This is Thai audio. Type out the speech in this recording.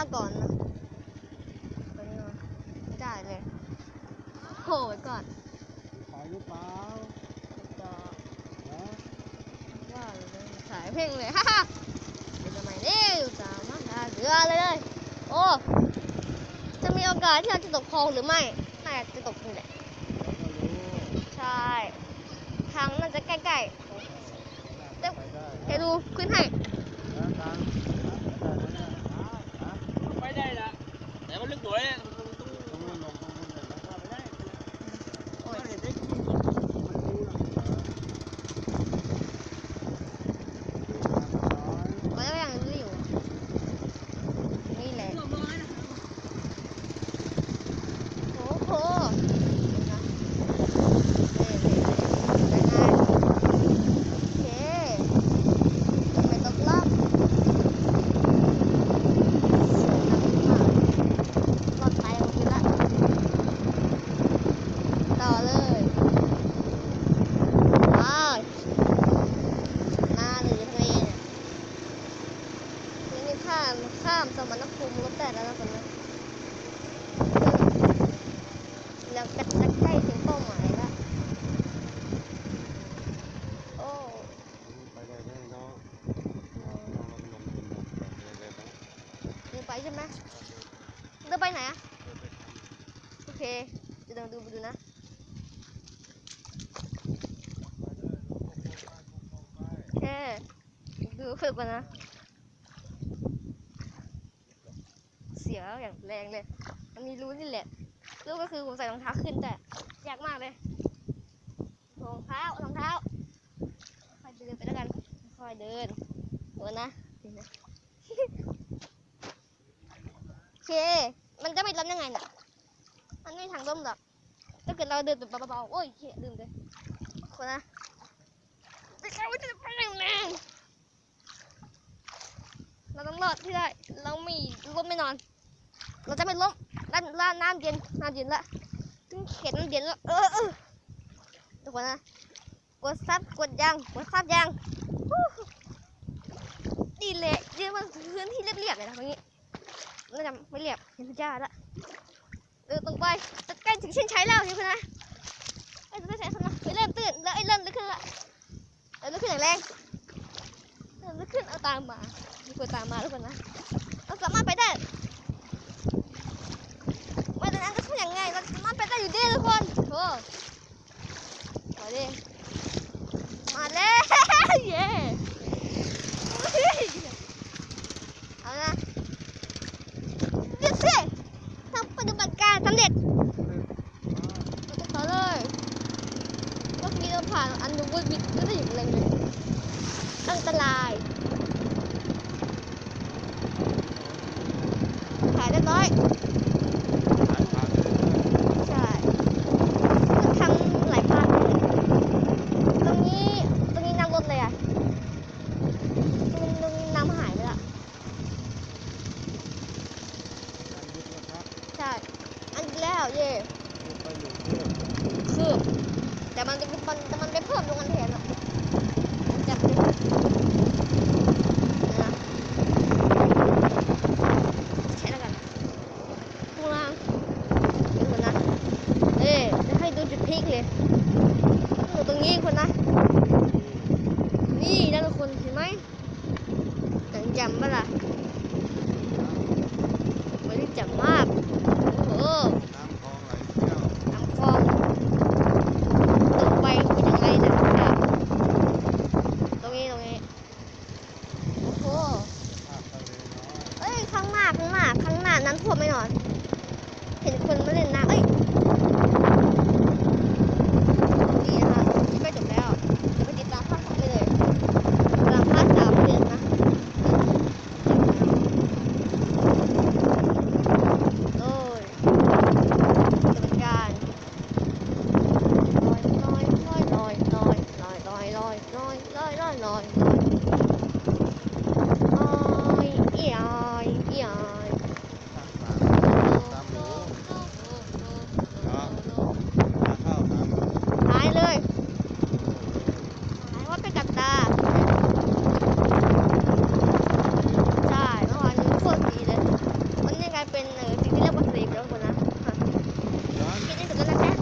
าก่อนนะไปนี่มาไม่ได้เลยโหไว้ก่อนขายหรือเปล่าจะว่าเลยสายเพลงเลยฮ่าฮ่าทำไมเนี่ยสามารถหาเรือเลยเลยโอ้จะมีโอกาสที่เราจะตกคลองหรือไม่น่าจะตกนี่แหละใช่ทางน่าจะใกล้เดี๋ยวก็รู้ๆไปได้เดี๋ยวดูขึ้นให้ นะทางฮะ ไปได้ละแต่มันลึกหน่อยมันต้อง ตรงนู้นลงตรงนู้นเลยนะ ไปได้ โอ้ย เห็นได้ มันรู้หรอกเหรอ ก็ยังรู้อยู่ นี่แหละ โอ้โหนะเอ๊ะได้ง่ายโอเคไม่ตกรอบรอดตายโอเคละต่อเลยว้าวมาเลยทะเลเนี่ยนี่ข้ามข้ามสมรภูมิรถแต่แล้วนะคนนะ แล้วก็จะใกล้ถึงเป้าหมายแล้ว โอ้ ไปได้เลยเนาะเอาลงลงลงลงไปเลยนะ เดินไป ใช่ไหมเดินไปไหนอะโอเคจะเดินดูไปดูนะโอเคดูฝึกก่อนนะเสียอย่างแรงเลยมันมีรูนี่แหละรูก็คือผมใส่รองเท้าขึ้นแต่ยากมากเลยรองเท้ารองเท้าค่อยเดินไปแล้วกันค่อยเดินหัวนะ เดี๋ยวนะโอเค มันจะไม่ล้มยังไงน่ะมันไม่มีทางล้มหรอกถ้าเกิดเราเดินแบบเบาๆโอ้ยเหี้ยลืมเลยคนนะจะเข้าจะไปยังไงเราต้องรอดที่ได้ เราไม่ล้มไม่นอน เราจะไม่ล้มด้านล่างน้ำเย็นน้ำเย็นละถึงเข็นน้ำเย็นล้วเออเออทุกคนนะกดซับกดยังกดซับยังดีเลยเยกว่าพื้นที่เรียบๆเลยนะตรงนี้ น่าจะไม่เรียบเห็นพระเจ้าละเออตรงไปจะใกล้ถึงเส้นชัยแล้วนี่คุณนะไอ้ยจะใช้สนะไอ้ยเริ่มตื่นแล้วไอ้เริ่มลุกขึ้นละเริ่มลุกขึ้นอย่างแรงเริ่มลุกขึ้นเอาตามมามีคนตามมาทุกคนนะเราสามารถไปได้ไม่ต่นั้นก็ช่วยอย่างไงเราสามารถไปได้อยู่ดีทุกคนโอ้มาดิ มาแล้ว เย้เอานะเรียบสิทำปฏิ เร็จเราเลยเมื่อกี้เราผ่านอันดูวุดวิดก็ได้อยู่เลยเลยอันตรายถ่ายเรียบร้อยหลายทางเลยนะใช่ทำหลายภาคเลยตรงนี้ ตรงนี้น้ำลดเลยอะตรงตรงนี้น้ำหายไปละการยึดนะใช่ อันที่แล้วเย่ยึดไปอยู่เพื่อคืบแต่มันจะมันแต่มันไปเพิ่มลงกันแทนอะมันจับดินะใช้แล้วกันข้างล่างเดี๋ยวคนนะเอ๊ะจะให้ดูจุดพลิกเลยอยู่ตรงนี้คนนะ นี่นั่นทุกคนเห็นไหมหนังจำปะล่ะไม่ได้จำมาก โอ้โห น้ำคลองไหลเชี่ยว น้ำคลองตรงไปเป็นยังไงนะครับตรงนี้ตรงนี้ โอ้โห ภาคทะเลน้อย เอ้ย ข้างหน้า ข้างหน้า ข้างหน้านั้นท่วมไม่นอน เห็น คนมาเล่นน้ำเอ้ย